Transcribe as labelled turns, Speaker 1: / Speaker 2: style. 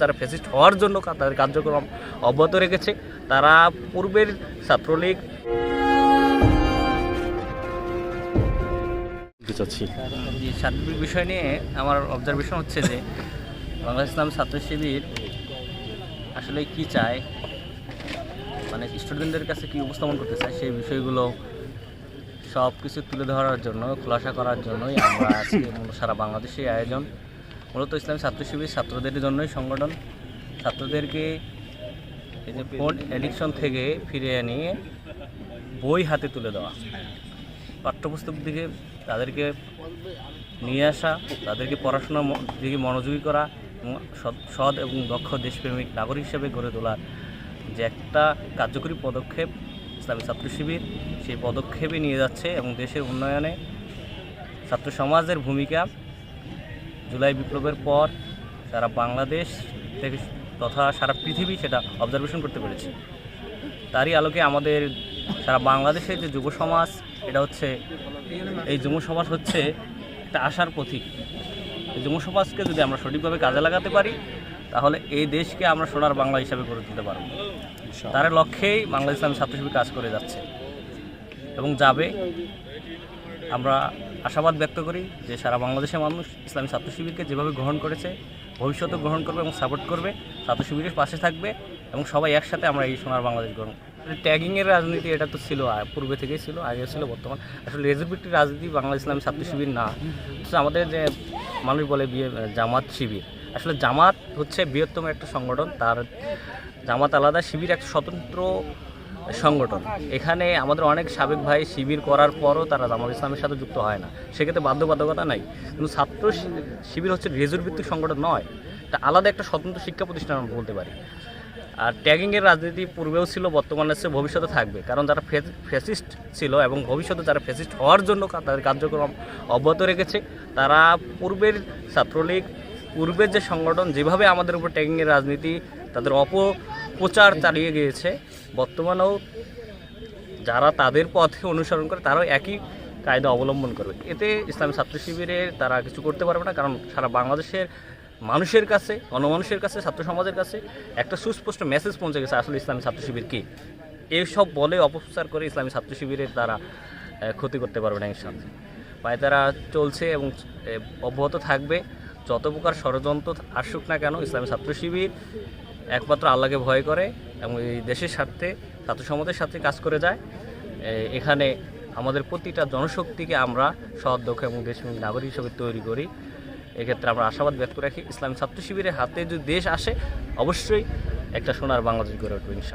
Speaker 1: যারা ফেসিস্ট হওয়ার জন্য তাদের কার্যক্রম অব্যাহত রেখেছে তারা পূর্বের ছাত্রলীগ
Speaker 2: চাচ্ছি
Speaker 1: সার্বিক বিষয় নিয়ে আমার অবজারভেশন হচ্ছে যে বাংলাদেশ ইসলাম ছাত্র শিবির আসলে কি চায়? মানে স্টুডেন্টদের কাছে কি উপস্থাপন করতে চায় সেই বিষয়গুলো সব কিছু তুলে ধরার জন্য খোলাসা করার জন্যই আমরা আজকে সারা বাংলাদেশে আয়োজন। মূলত ইসলামী ছাত্র শিবির ছাত্রদের জন্যই সংগঠন। ছাত্রদেরকে এই যে ফোন অ্যাডিকশন থেকে ফিরিয়ে নিয়ে বই হাতে তুলে দেওয়া। পাঠ্যপুস্তক দিকে তাদেরকে নিয়ে আসা, তাদেরকে পড়াশোনার ম- দিকে মনোযোগী করা সৎ এবং দক্ষ দেশপ্রেমিক নাগরিক হিসেবে গড়ে তোলার যে একটা কার্যকরী পদক্ষেপ ইসলামী ছাত্র শিবির সেই পদক্ষেপে নিয়ে যাচ্ছে এবং দেশের উন্নয়নে ছাত্র সমাজের ভূমিকা জুলাই বিপ্লবের পর সারা বাংলাদেশ থেকে তথা সারা পৃথিবী সেটা অবজারভেশন করতে পেরেছে। তারই আলোকে আমাদের সারা বাংলাদেশের যে যুব সমাজ এটা হচ্ছে এই যুব সমাজ হচ্ছে একটা আশার প্রতীক। এই যুব সমাজকে যদি আমরা সঠিকভাবে কাজে লাগাতে পারি তাহলে এই দেশকে আমরা সোনার বাংলা হিসাবে গড়ে তুলতে পারব। তার লক্ষ্যেই বাংলা ইসলামী ছাত্র শিবির কাজ করে যাচ্ছে এবং যাবে। আমরা আশাবাদ ব্যক্ত করি যে সারা বাংলাদেশের মানুষ ইসলামী ছাত্র শিবিরকে যেভাবে গ্রহণ করেছে ভবিষ্যতে গ্রহণ করবে এবং সাপোর্ট করবে, ছাত্র শিবিরের পাশে থাকবে এবং সবাই একসাথে আমরা এই সোনার বাংলাদেশ গ্রহণ ট্যাগিংয়ের রাজনীতি এটা তো ছিল পূর্বে থেকেই ছিল, আগে ছিল, বর্তমান। আসলে রেজুভিক্টির রাজনীতি বাংলা ইসলামী ছাত্র শিবির না। আমাদের যে মানুষ বলে বিয়ে জামাত শিবির, আসলে জামাত হচ্ছে বৃহত্তম একটা সংগঠন, তার জামাত আলাদা, শিবির একটা স্বতন্ত্র সংগঠন। এখানে আমাদের অনেক সাবেক ভাই শিবির করার পরও তারা জামাত ইসলামের সাথে যুক্ত হয় না। সেক্ষেত্রে বাধ্যবাধকতা নাই। কিন্তু ছাত্র শিবির হচ্ছে রেজুর ভিত্তিক সংগঠন নয়। তা আলাদা একটা স্বতন্ত্র শিক্ষা প্রতিষ্ঠান আমরা বলতে পারি। আর ট্যাগিংয়ের রাজনীতি পূর্বেও ছিল, বর্তমানে আছে ভবিষ্যতে থাকবে। কারণ যারা ফেসিস্ট ছিল এবং ভবিষ্যতে যারা ফেসিস্ট হওয়ার জন্য তাদের কার্যক্রম অব্যাহত রেখেছে, তারা পূর্বের ছাত্রলীগ, পূর্বের যে সংগঠন, যেভাবে আমাদের উপর ট্যাগিংয়ের রাজনীতি, তাদের অপপ্রচার চালিয়ে গিয়েছে বর্তমানেও যারা তাদের পথে অনুসরণ করে, তারাও একই কায়দা অবলম্বন করবে। এতে ইসলামী ছাত্র শিবিরের তারা কিছু করতে পারবে না, কারণ সারা বাংলাদেশের মানুষের কাছে, গণমানুষের কাছে, ছাত্র সমাজের কাছে একটা সুস্পষ্ট মেসেজ পৌঁছে গেছে, আসলে ইসলামী ছাত্র শিবির কী? এইসব বলে অপপ্রচার করে ইসলামী ছাত্র শিবিরের তারা ক্ষতি করতে পারবে না ইনশাল্লাহ পায়ে তারা চলছে এবং অব্যাহত থাকবে। যত প্রকার ষড়যন্ত্র আসুক না কেন, ইসলামী ছাত্র শিবির একমাত্র আল্লাহকে ভয় করে এবং এই দেশের স্বার্থে ছাত্র সমাজের সাথে কাজ করে যায় এখানে আমাদের প্রতিটা জনশক্তিকে আমরা সৎ, দক্ষ এবং দেশপ্রেমিক নাগরিক হিসেবে তৈরি করি এক্ষেত্রে আমরা আশাবাদ ব্যক্ত রাখি, ইসলামী ছাত্র শিবিরের হাতে যদি দেশ আসে, অবশ্যই একটা সোনার বাংলাদেশ গড়ে উঠবে।